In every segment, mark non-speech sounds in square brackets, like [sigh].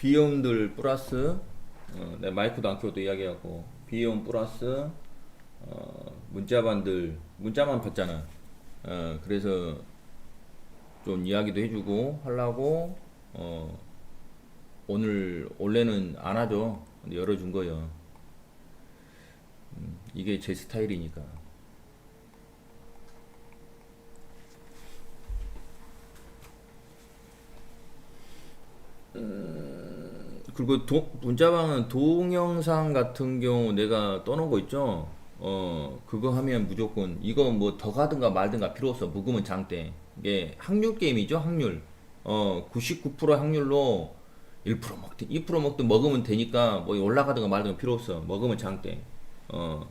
비용들 플러스 어, 내 마이크도 안 켜도 이야기하고 비용 플러스 어, 문자반들 문자만 봤잖아. 어, 그래서 좀 이야기도 해주고 하려고 어, 오늘 원래는 안 하죠. 근데 열어준 거요. 음, 이게 제 스타일이니까. 그리고 도, 문자방은 동영상 같은 경우 내가 떠놓은 거 있죠? 어, 그거 하면 무조건, 이거 뭐 더 가든가 말든가 필요 없어. 묵으면 장대. 이게 확률 게임이죠, 확률. 어, 99% 확률로 1% 먹든 2% 먹든 먹으면 되니까 뭐 올라가든가 말든가 필요 없어. 먹으면 장대. 어.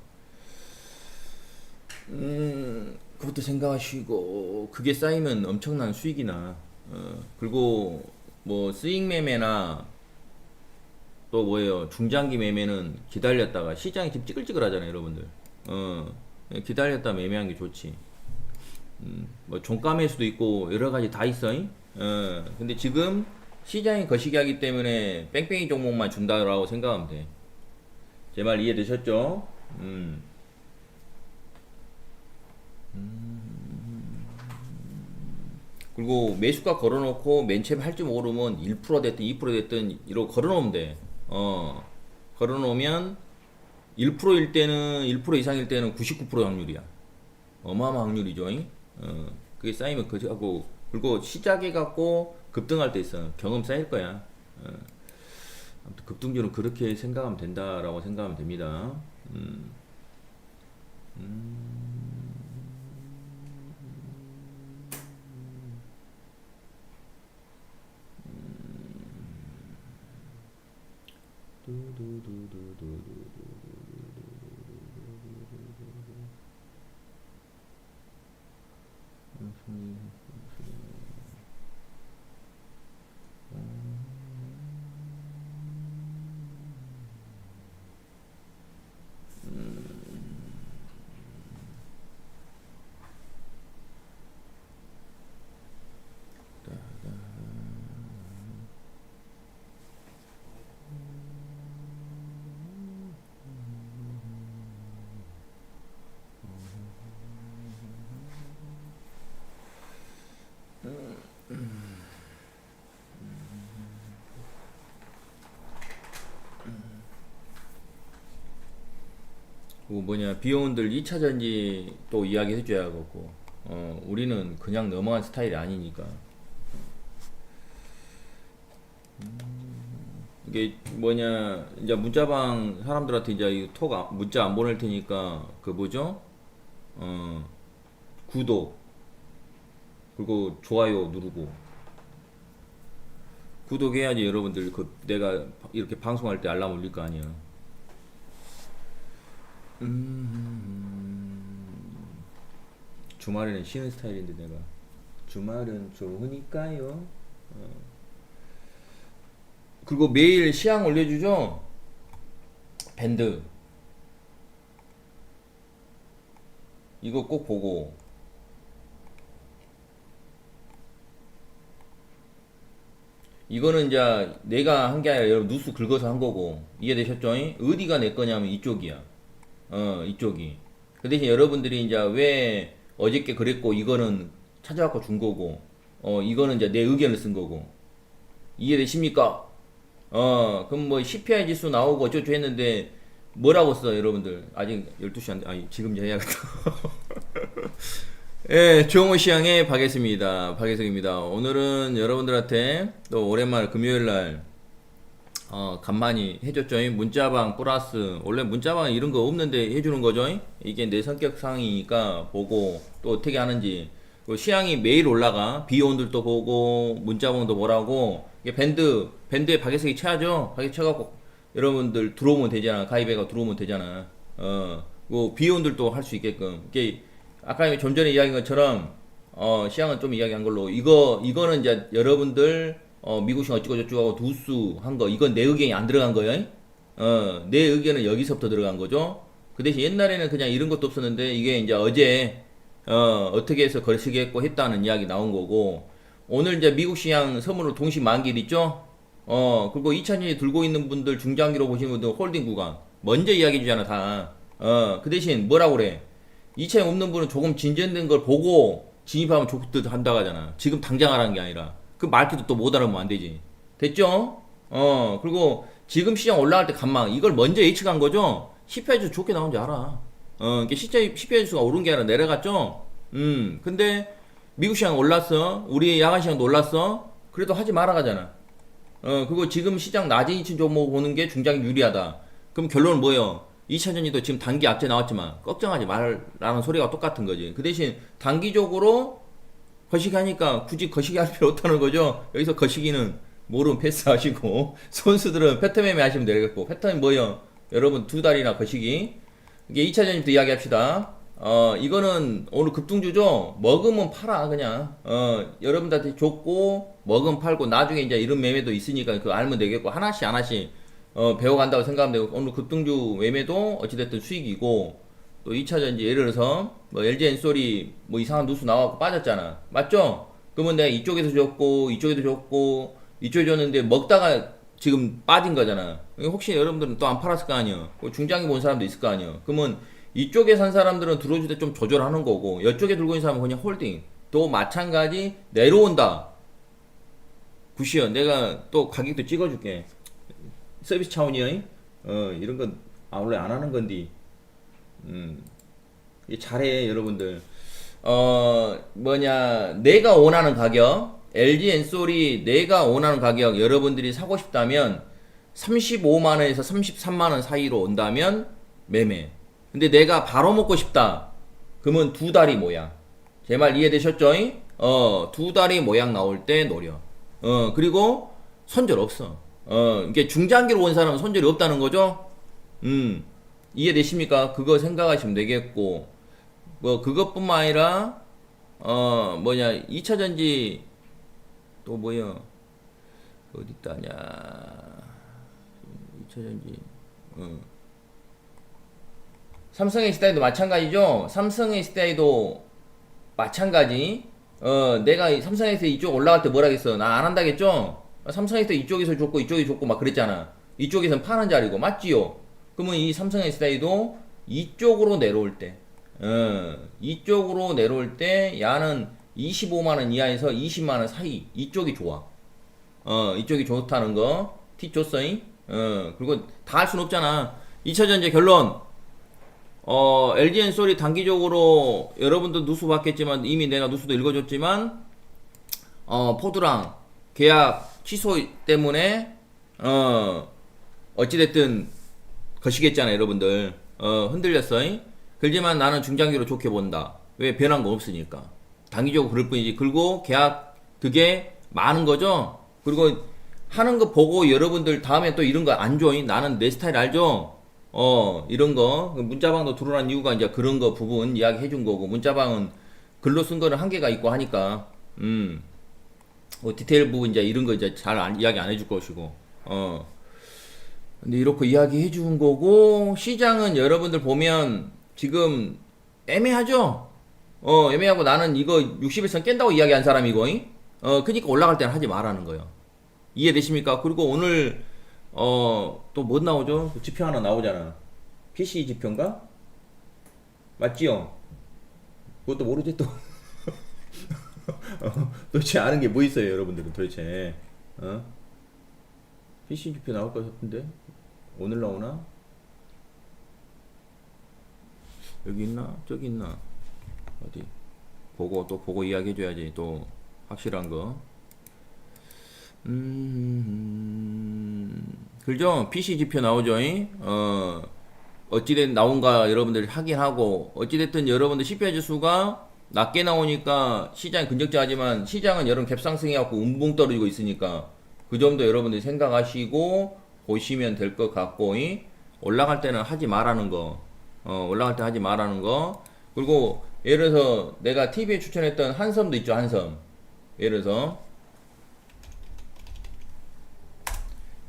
음, 그것도 생각하시고, 그게 쌓이면 엄청난 수익이 나. 어, 그리고 뭐 스익 매매나 또 뭐예요? 중장기 매매는 기다렸다가 시장이 지금 찌글찌글하잖아요, 여러분들. 어, 기다렸다 매매하는 게 좋지. 음, 뭐 종가 매수도 있고 여러 가지 다 있어. 잉? 어, 근데 지금 시장이 거시기하기 때문에 뺑뺑이 종목만 준다라고 생각하면 돼. 제 말 이해되셨죠? 음. 그리고 매수가 걸어놓고 맨 처음에 할줄 모르면 1% 됐든 2% 됐든 이러고 걸어놓으면 돼. 어, 걸어놓으면 1%일 때는 1% 이상일 때는 99% 확률이야. 어마어마한 확률이죠. 잉? 어, 그게 쌓이면 그하고 그리고 시작해 갖고 급등할 때 있어. 경험 쌓일 거야. 어. 아무튼 급등률은 그렇게 생각하면 된다라고 생각하면 됩니다. 음. Infamy. 그 뭐냐 비용들 2차 전지 또 이야기 해 줘야겠고 어 우리는 그냥 넘어간 스타일이 아니니까. 음, 이게 뭐냐 이제 문자방 사람들한테 이제 이톡 문자 안 보낼 테니까 그 뭐죠? 어 구독 그리고 좋아요 누르고. 구독해야지 여러분들 그 내가 이렇게 방송할 때 알람 울릴 거 아니야. 음, 주말에는 쉬는 스타일인데 내가 주말은 좋으니까요. 어. 그리고 매일 시향 올려주죠. 밴드 이거 꼭 보고 이거는 이제 내가 한 게 아니라 여러분 뉴스 긁어서 한 거고 이해되셨죠? 어디가 내 거냐면 이쪽이야. 어 이쪽이. 그 대신 여러분들이 이제 왜 어저께 그랬고 이거는 찾아갖고 준 거고 어 이거는 이제 내 의견을 쓴 거고 이해되십니까? 어 그럼 뭐 CPI 지수 나오고 어쩌고 했는데 뭐라고 써 여러분들 아직 12시 안 돼. 아니 지금 이제 해야겠다. [laughs] 예, 종호 시향의 박예수입니다. 박예석입니다. 오늘은 여러분들한테 또 오랜만에 금요일 날 어, 간만히 해줬죠. 문자방 플러스 원래 문자방 이런 거 없는데 해주는 거죠. 이게 내 성격상이니까 보고 또 어떻게 하는지 그 시향이 매일 올라가 비온들도 보고 문자방도 보라고 이게 밴드 밴드에 박예석이 쳐야죠. 박예 쳐갖고 여러분들 들어오면 되잖아. 가입해가 들어오면 되잖아. 어, 그 비온들도 할 수 있게끔 이게 아까 좀 전에 이야기한 것처럼 어 시향은 좀 이야기한 걸로 이거 이거는 이제 여러분들 어 미국식 어쩌고 저쩌고 하고 두수 한 거 이건 내 의견이 안 들어간 거예요. 어 내 의견은 여기서부터 들어간 거죠. 그 대신 옛날에는 그냥 이런 것도 없었는데 이게 이제 어제 어 어떻게 해서 거시기 했고 했다는 이야기 나온 거고 오늘 이제 미국 시향 선물로 동시 만길 있죠. 어, 그리고 2차전지 들고 있는 분들 중장기로 보시는 분들 홀딩 구간 먼저 이야기해 주잖아 다. 어, 그 대신 뭐라고 그래? 2차에 없는 분은 조금 진전된 걸 보고 진입하면 좋듯 한다고 하잖아. 지금 당장 하라는 게 아니라. 그 말투도 또 못 알아보면 안 되지. 됐죠? 어, 그리고 지금 시장 올라갈 때 간망. 이걸 먼저 예측한 거죠? 10회주 좋게 나온 줄 알아. 어, 시장 10회주가 오른 게 아니라 내려갔죠? 음, 근데 미국 시장 올랐어. 우리 야간 시장도 올랐어. 그래도 하지 말아가잖아. 어, 그리고 지금 시장 낮은 이층 종목 보는 게 중장기 유리하다. 그럼 결론은 뭐예요? 2차전지도 지금 단기 악재 나왔지만 걱정하지 말라는 소리가 똑같은 거지. 그 대신 단기적으로 거시기 하니까 굳이 거시기 할 필요 없다는 거죠. 여기서 거시기는 모르면 패스하시고 [laughs] 선수들은 패턴 매매 하시면 되겠고 패턴이 뭐예요? 여러분 두 달이나 거시기 이게 2차전지부터 이야기합시다. 어 이거는 오늘 급등주죠. 먹으면 팔아 그냥. 어 여러분들한테 줬고 먹으면 팔고 나중에 이제 이런 매매도 있으니까 그거 알면 되겠고 하나씩 하나씩 어 배워간다고 생각하면 되고 오늘 급등주 매매도 어찌됐든 수익이고 또 2차전지 예를 들어서 뭐 LG 엔솔이 뭐 이상한 뉴스 나와갖고 빠졌잖아. 맞죠? 그러면 내가 이쪽에서 줬고 이쪽에도 줬고 이쪽에 줬는데 먹다가 지금 빠진 거잖아. 혹시 여러분들은 또 안 팔았을 거 아니야. 그 중장기 본 사람도 있을 거 아니야. 그러면 이쪽에 산 사람들은 들어줄 때좀 조절하는 거고 이쪽에 들고 있는 사람은 그냥 홀딩. 또 마찬가지 내려온다. 부시어. 내가 또 가격도 찍어줄게. 서비스 차원이야. 어 이런 건 아, 원래 안 하는 건디. 음. 잘해 여러분들. 어 뭐냐 내가 원하는 가격 LG 엔솔이 내가 원하는 가격 여러분들이 사고 싶다면 35만 원에서 33만 원 사이로 온다면 매매. 근데 내가 바로 먹고 싶다. 그러면 두 다리 모양. 제 말 이해되셨죠? 어, 두 다리 모양 나올 때 노려. 어, 그리고 손절 없어. 어, 이게 중장기로 온 사람은 손절이 없다는 거죠? 음, 이해되십니까? 그거 생각하시면 되겠고, 뭐, 그것뿐만 아니라, 어, 뭐냐, 2차전지, 또 뭐야, 어디 있다냐, 2차전지, 어. 삼성 S다이도 마찬가지죠? 삼성 S다이도 마찬가지. 어, 내가 이 삼성 S 이쪽 올라갈 때 뭐라겠어? 나 안 한다겠죠? 삼성 S 이쪽에서 좋고 이쪽이 좋고 막 그랬잖아. 이쪽에선 파는 자리고 맞지요? 그러면 이 삼성 S다이도 이쪽으로 내려올 때, 어, 이쪽으로 내려올 때 야는 25만 원 이하에서 20만 원 사이 이쪽이 좋아. 어, 이쪽이 좋다는 거. 티 줬어잉? 어, 그리고 다 할 순 없잖아. 2차 전제 결론. 어, LGN 소리 단기적으로 여러분도 누수 봤겠지만 이미 내가 누수도 읽어줬지만 어, 포드랑 계약 취소 때문에 어, 어찌됐든 거시겠잖아 여러분들. 어, 흔들렸어 그렇지만 나는 중장기로 좋게 본다. 왜? 변한 거 없으니까. 단기적으로 그럴 뿐이지. 그리고 계약 그게 많은 거죠? 그리고 하는 거 보고 여러분들 다음에 또 이런 거 안 줘. 나는 내 스타일 알죠? 어, 이런 거. 문자방도 들어온 이유가 이제 그런 거 부분 이야기 해준 거고, 문자방은 글로 쓴 거는 한계가 있고 하니까, 음, 뭐 디테일 부분 이제 이런 거 이제 잘 안- 이야기 안 해줄 것이고, 어. 근데 이렇게 이야기 해 준 거고, 시장은 여러분들 보면 지금 애매하죠? 어, 애매하고 나는 이거 60일선 깬다고 이야기한 사람이고, 잉? 어, 그니까 올라갈 때는 하지 말라는 거예요. 이해되십니까? 그리고 오늘 어 또 뭐 나오죠? 그 지표 하나 나오잖아. PC 지표인가? 맞지요? 그것도 모르지 또. [laughs] 어, 도대체 아는 게 뭐 있어요, 여러분들은 도대체. 어? PC 지표 나올 것 같은데 오늘 나오나? 여기 있나? 저기 있나? 어디? 보고 또 보고 이야기해 줘야지 또 확실한 거. 음, 그죠? PC 지표 나오죠? 잉? 어, 어찌된 나온가 여러분들 확인하고, 어찌됐든 여러분들 CPI 지수가 낮게 나오니까 시장이 근적자하지만 시장은 여러분 갭상승해갖고 운봉 떨어지고 있으니까 그 점도 여러분들이 생각하시고 보시면 될 것 같고, 잉? 올라갈 때는 하지 말라는 거, 어, 올라갈 때 하지 말라는 거, 그리고 예를 들어서 내가 TV에 추천했던 한섬도 있죠, 한섬. 예를 들어서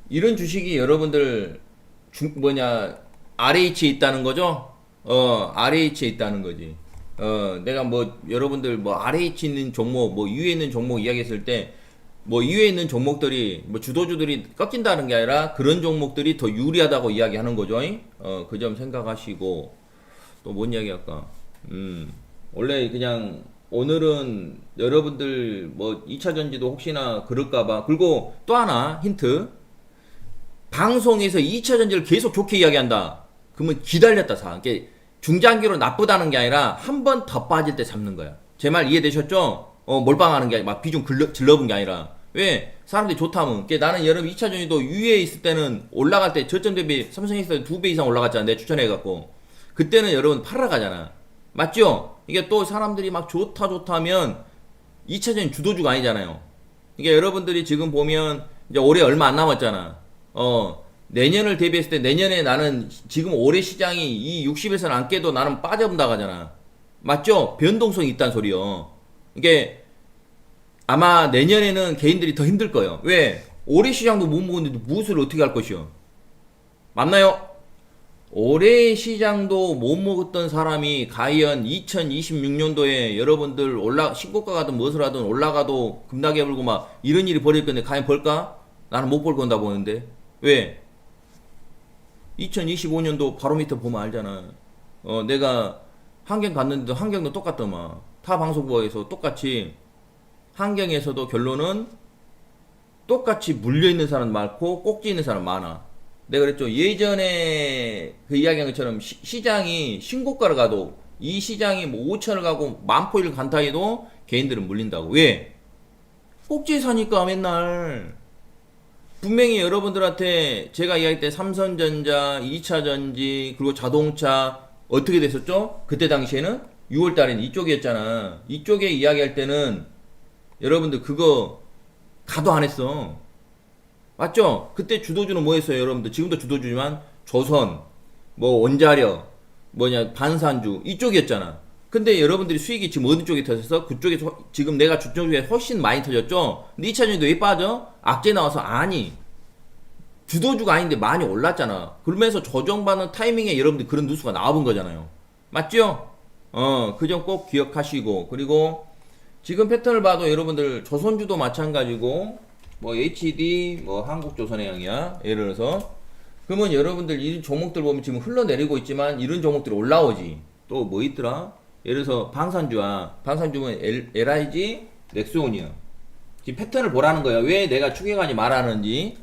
이런 주식이 여러분들 중, 뭐냐 RH에 있다는 거죠? 어 RH에 있다는 거지. 어 내가 뭐 여러분들 뭐 RH 있는 종목 뭐 위에 있는 종목 이야기했을 때 뭐 이외에 있는 종목들이 뭐 주도주들이 꺾인다는 게 아니라 그런 종목들이 더 유리하다고 이야기하는 거죠. 어, 그 점 생각하시고 또 뭔 이야기 할까? 음. 원래 그냥 오늘은 여러분들 뭐 2차 전지도 혹시나 그럴까 봐 그리고 또 하나 힌트 방송에서 2차 전지를 계속 좋게 이야기한다. 그러면 기다렸다 사. 이게 중장기로 나쁘다는 게 아니라 한 번 더 빠질 때 잡는 거야. 제 말 이해되셨죠? 어, 몰빵하는 게 아니라 막 비중 질러본 게 아니라. 왜? 사람들이 좋다면. 나는 여러분 2차 전지도 위에 있을 때는 올라갈 때 저점 대비 삼성이 있을 때 2배 이상 올라갔잖아. 내가 추천해갖고. 그때는 여러분 팔아 가잖아. 맞죠? 이게 또 사람들이 막 좋다 좋다면 2차 전지 주도주가 아니잖아요. 이게 여러분들이 지금 보면 이제 올해 얼마 안 남았잖아. 어, 내년을 대비했을 때 내년에 나는 지금 올해 시장이 이 60에서는 안 깨도 나는 빠져나가잖아. 맞죠? 변동성이 있단 소리요. 이게 아마 내년에는 개인들이 더 힘들 거예요. 왜? 올해 시장도 못 먹었는데 무엇을 어떻게 할 것이요? 맞나요? 올해 시장도 못 먹었던 사람이 과연 2026년도에 여러분들 올라 신고가 가 든 무엇을 하든 올라가도 급락해 불고 막 이런 일이 벌일 건데 과연 벌까? 나는 못볼 건다 보는데 왜? 2025년도 바로 밑에 보면 알잖아. 어 내가 한경 갔는데도 한경도 똑같더만 타 방송국에서 똑같이 한경에서도 결론은 똑같이 물려 있는 사람 많고 꼭지 있는 사람 많아. 내가 그랬죠. 예전에 그 이야기한 것처럼 시, 장이 신고가를 가도 이 시장이 뭐 5천을 가고 만 포인트를 간다 해도 개인들은 물린다고. 왜? 꼭지에 사니까 맨날. 분명히 여러분들한테 제가 이야기할 때 삼성전자, 2차 전지, 그리고 자동차 어떻게 됐었죠? 그때 당시에는 6월 달에는 이쪽이었잖아. 이쪽에 이야기할 때는 여러분들 그거 가도 안 했어. 맞죠? 그때 주도주는 뭐였어요, 여러분들? 지금도 주도주지만 조선, 뭐 원자력, 뭐냐 반산주 이쪽이었잖아. 근데 여러분들이 수익이 지금 어느 쪽에 터졌어? 그쪽에 서- 지금 내가 주점 중에 훨씬 많이 터졌죠? 근데 2차전지도 왜 빠져? 악재 나와서 아니. 주도주가 아닌데 많이 올랐잖아. 그러면서 조정받는 타이밍에 여러분들 그런 뉴스가 나와본 거잖아요. 맞죠? 어, 그 점 꼭 기억하시고. 그리고 지금 패턴을 봐도 여러분들 조선주도 마찬가지고, 뭐 HD, 뭐 한국조선해양이야. 예를 들어서. 그러면 여러분들 이 종목들 보면 지금 흘러내리고 있지만 이런 종목들이 올라오지. 또 뭐 있더라? 예를 들어서 방산주야. 방산주면 L, LIG, 넥스온이야. 지금 패턴을 보라는 거야. 왜 내가 추계관이 말하는지.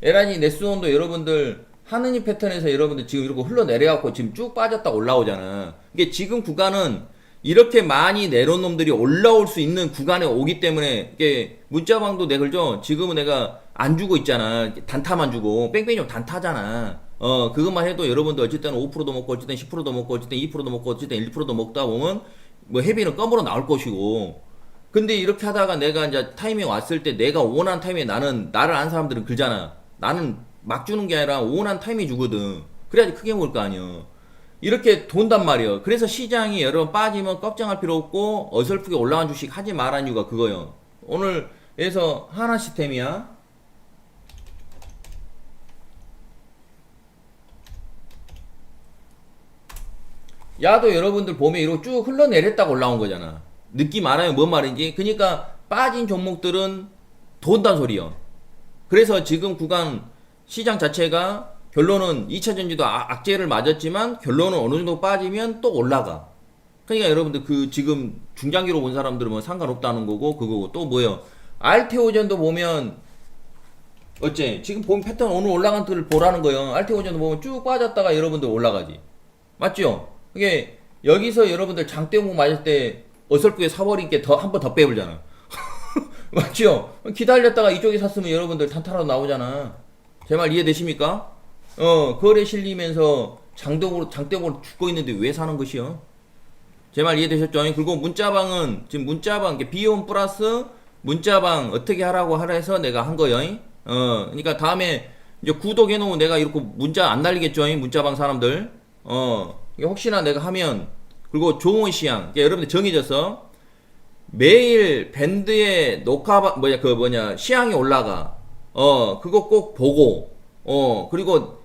LIG, 넥스온도 여러분들 하느니 패턴에서 여러분들 지금 이렇게 흘러내려갖고 지금 쭉 빠졌다 올라오잖아. 이게 지금 구간은 이렇게 많이 내려온 놈들이 올라올 수 있는 구간에 오기 때문에 이게 문자방도 내 걸죠. 지금은 내가 안 주고 있잖아. 단타만 주고 뺑뺑이 단타잖아. 어 그것만 해도 여러분들 어쨌든 5%도 먹고 어쨌든 10%도 먹고 어쨌든 2%도 먹고 어쨌든 1%도 먹다 보면 뭐 헤비는 껌으로 나올 것이고. 근데 이렇게 하다가 내가 이제 타이밍 왔을 때 내가 원하는 타이밍에 나는 나를 아는 사람들은 그러잖아. 나는 막 주는 게 아니라 원하는 타이밍 주거든. 그래야지 크게 먹을 거 아니야. 이렇게 돈단 말이에요. 그래서 시장이 여러분 빠지면 걱정할 필요 없고 어설프게 올라간 주식 하지 말라는 이유가 그거예요. 오늘 에서 하나 시스템이야. 야도 여러분들 보면 이러고 쭉 흘러내렸다가 올라온 거잖아. 느낌 알아요? 뭔 말인지? 그러니까 빠진 종목들은 돈단 소리요. 그래서 지금 구간 시장 자체가 결론은 2차 전지도 아- 악재를 맞았지만 결론은 어느 정도 빠지면 또 올라가. 그러니까 여러분들 그 지금 중장기로 본 사람들은 뭐 상관없다는 거고 그거고 또 뭐요? 알테오전도 보면 어째 지금 본 패턴 오늘 올라간 틀을 보라는 거예요. 알테오전도 보면 쭉 빠졌다가 여러분들 올라가지. 맞죠? 그게 여기서 여러분들 장대목 맞을 때 어설프게 사버린 게더한 번 더 빼불잖아. [laughs] 맞죠? 기다렸다가 이쪽에 샀으면 여러분들 탄탄하로 나오잖아. 제 말 이해되십니까? 어, 거래 실리면서 장대목으로, 장대목으로 죽고 있는데 왜 사는 것이요? 제 말 이해되셨죠? 그리고 문자방은 지금 문자방, 비용 플러스 문자방 어떻게 하라고 하라 해서 내가 한 거요. 어, 그러니까 다음에 이제 구독해놓으면 내가 이렇게 문자 안 날리겠죠? 문자방 사람들. 어, 혹시나 내가 하면 그리고 좋은 시향, 그러니까 여러분들 정해져서 매일 밴드에 녹화 바- 뭐냐 그 뭐냐 시향이 올라가 어 그거 꼭 보고 어 그리고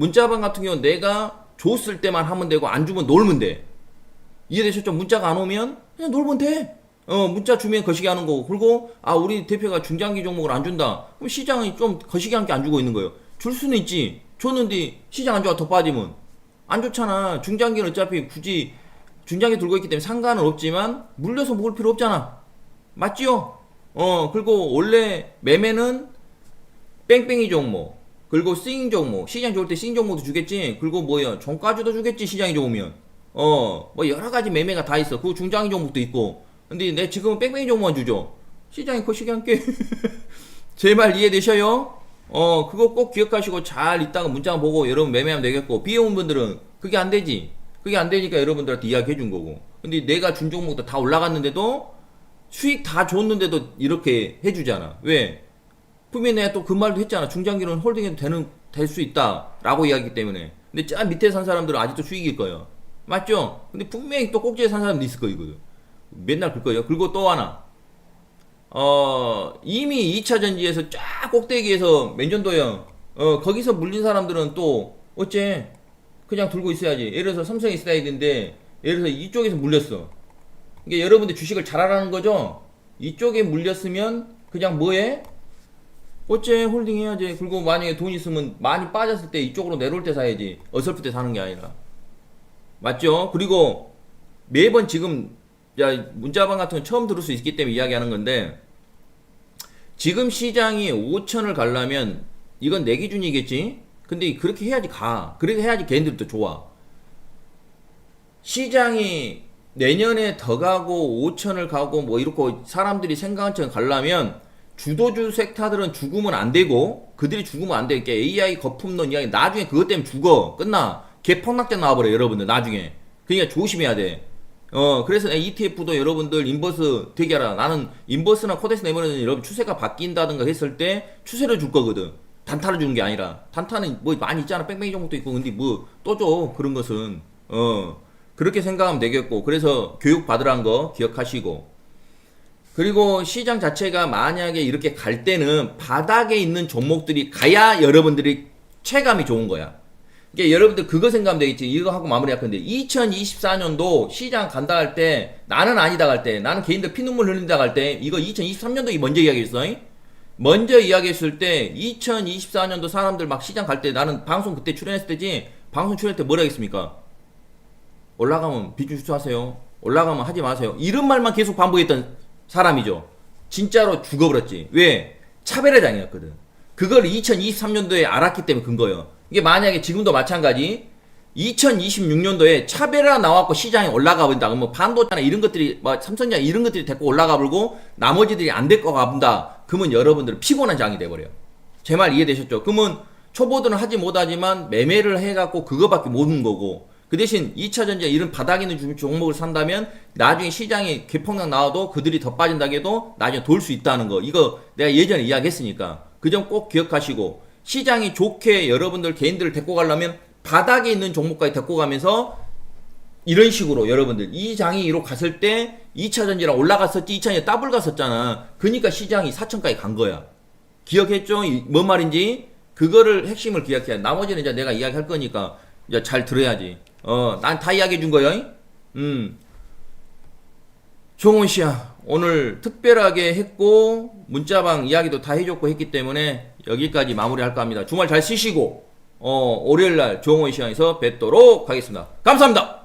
문자방 같은 경우는 내가 줬을 때만 하면 되고 안 주면 놀면 돼 이해되셨죠 문자가 안 오면 그냥 놀면 돼어 어, 문자 주면 거시기 하는 거고. 그리고, 아, 우리 대표가 중장기 종목을 안 준다. 그럼 시장이 좀 거시기 함께 안 주고 있는 거예요. 줄 수는 있지. 줬는데 시장 안 좋아 더 빠지면. 안 좋잖아. 중장기는 어차피 굳이 중장기 들고 있기 때문에 상관은 없지만 물려서 먹을 필요 없잖아. 맞지요? 어, 그리고 원래 매매는 뺑뺑이 종목, 그리고 스윙 종목, 시장 좋을 때 스윙 종목도 주겠지. 그리고 뭐야, 종가주도 주겠지, 시장이 좋으면. 어, 뭐 여러 가지 매매가 다 있어. 그 중장기 종목도 있고. 근데 내 지금은 뺑뺑이 종목만 주죠. 시장이 거시기 함께. [laughs] 제말 이해되셔요? 어, 그거 꼭 기억하시고 잘 이따가 문자 보고 여러분 매매하면 되겠고, 비해온 분들은 그게 안 되지. 그게 안 되니까 여러분들한테 이야기해 준 거고. 근데 내가 준 종목도 다 올라갔는데도 수익 다 줬는데도 이렇게 해주잖아. 왜? 내가 또그 말도 했잖아. 중장기는 홀딩해도 되는, 될 수 있다. 라고 이야기했기 때문에. 근데 저 밑에 산 사람들은 아직도 수익일 거예요. 맞죠? 근데 분명히 또 꼭지에 산 사람도 있을 거예요. 맨날 그럴 거예요. 그리고 또 하나. 어, 이미 2차 전지에서 쫙 꼭대기에서 맨전도형, 어, 거기서 물린 사람들은 또, 어째? 그냥 들고 있어야지. 예를 들어서 삼성이 있어야 되는데, 예를 들어서 이쪽에서 물렸어. 이게 여러분들 주식을 잘 하라는 거죠? 이쪽에 물렸으면, 그냥 뭐해? 어째 홀딩 해야지. 그리고 만약에 돈 있으면 많이 빠졌을 때 이쪽으로 내려올 때 사야지. 어설플 때 사는 게 아니라. 맞죠? 그리고 매번 지금 야 문자방 같은 건 처음 들을 수 있기 때문에 이야기하는 건데 지금 시장이 5천을 가려면 이건 내 기준이겠지. 근데 그렇게 해야지 가. 그렇게 해야지 개인들도 좋아. 시장이 내년에 더 가고 5천을 가고 뭐 이렇게 사람들이 생각한 처럼 가려면 주도주 섹터들은 죽으면 안 되고 그들이 죽으면 안 돼. 이렇게 AI 거품론 이야기 나중에 그것 때문에 죽어. 끝나. 개폭락장 나와버려 여러분들 나중에. 그러니까 조심해야 돼. 어 그래서 ETF도 여러분들 인버스 되게 하라. 나는 인버스나 코데스 내면은 여러분 추세가 바뀐다든가 했을 때 추세를 줄 거거든. 단타를 주는 게 아니라 단타는 뭐 많이 있잖아. 뺑뺑이 종목도 있고 근데 뭐 또 줘. 그런 것은 어 그렇게 생각하면 되겠고 그래서 교육 받으라는 거 기억하시고 그리고 시장 자체가 만약에 이렇게 갈 때는 바닥에 있는 종목들이 가야 여러분들이 체감이 좋은 거야. 그러니까 여러분들 그거 생각하면 되겠지. 이거 하고 마무리할 건데 2024년도 시장 간다 할 때 나는 아니다 할때 나는 개인들 피눈물 흘린다 할때 이거 2023년도 먼저 이야기했어. 잉? 먼저 이야기했을 때 2024년도 사람들 막 시장 갈 때 나는 방송 그때 출연했을 때지 방송 출연할 때 뭐라 했습니까? 올라가면 비중 수하세요. 올라가면 하지 마세요. 이런 말만 계속 반복했던 사람이죠. 진짜로 죽어버렸지. 왜? 차별의장이었거든. 그걸 2023년도에 알았기 때문에 근 거예요. 이게 만약에 지금도 마찬가지 2026년도에 차별화 나왔고 시장이 올라가 본다. 그러면 반도체나 이런 것들이 뭐 삼성전자 이런 것들이 데리고 올라가 버리고 나머지들이 안 데리고 가본다. 그러면 여러분들은 피곤한 장이 돼 버려요. 제 말 이해되셨죠? 그러면 초보들은 하지 못하지만 매매를 해갖고 그거밖에 못는 거고 그 대신 2차 전지 이런 바닥에 있는 종- 종목을 산다면 나중에 시장에 개폭락 나와도 그들이 더 빠진다고 해도 나중에 돌 수 있다는 거. 이거 내가 예전에 이야기했으니까. 그 점 꼭 기억하시고 시장이 좋게 여러분들 개인들을 데리고 가려면 바닥에 있는 종목까지 데리고 가면서 이런 식으로 여러분들 이 장이 이로 갔을 때 2차 전지랑 올라갔었지 2차 전지 더블 갔었잖아. 그러니까 시장이 4천까지 간 거야. 기억했죠? 이- 뭔 말인지? 그거를 핵심을 기억해야 돼. 나머지는 이제 내가 이야기할 거니까 이제 잘 들어야지 어 난 다 이야기해 준 거야 음. 종훈 씨야 오늘 특별하게 했고 문자방 이야기도 다 해줬고 했기 때문에 여기까지 마무리 할까 합니다. 주말 잘 쉬시고 어 월요일날 종훈 시장에서 뵙도록 하겠습니다. 감사합니다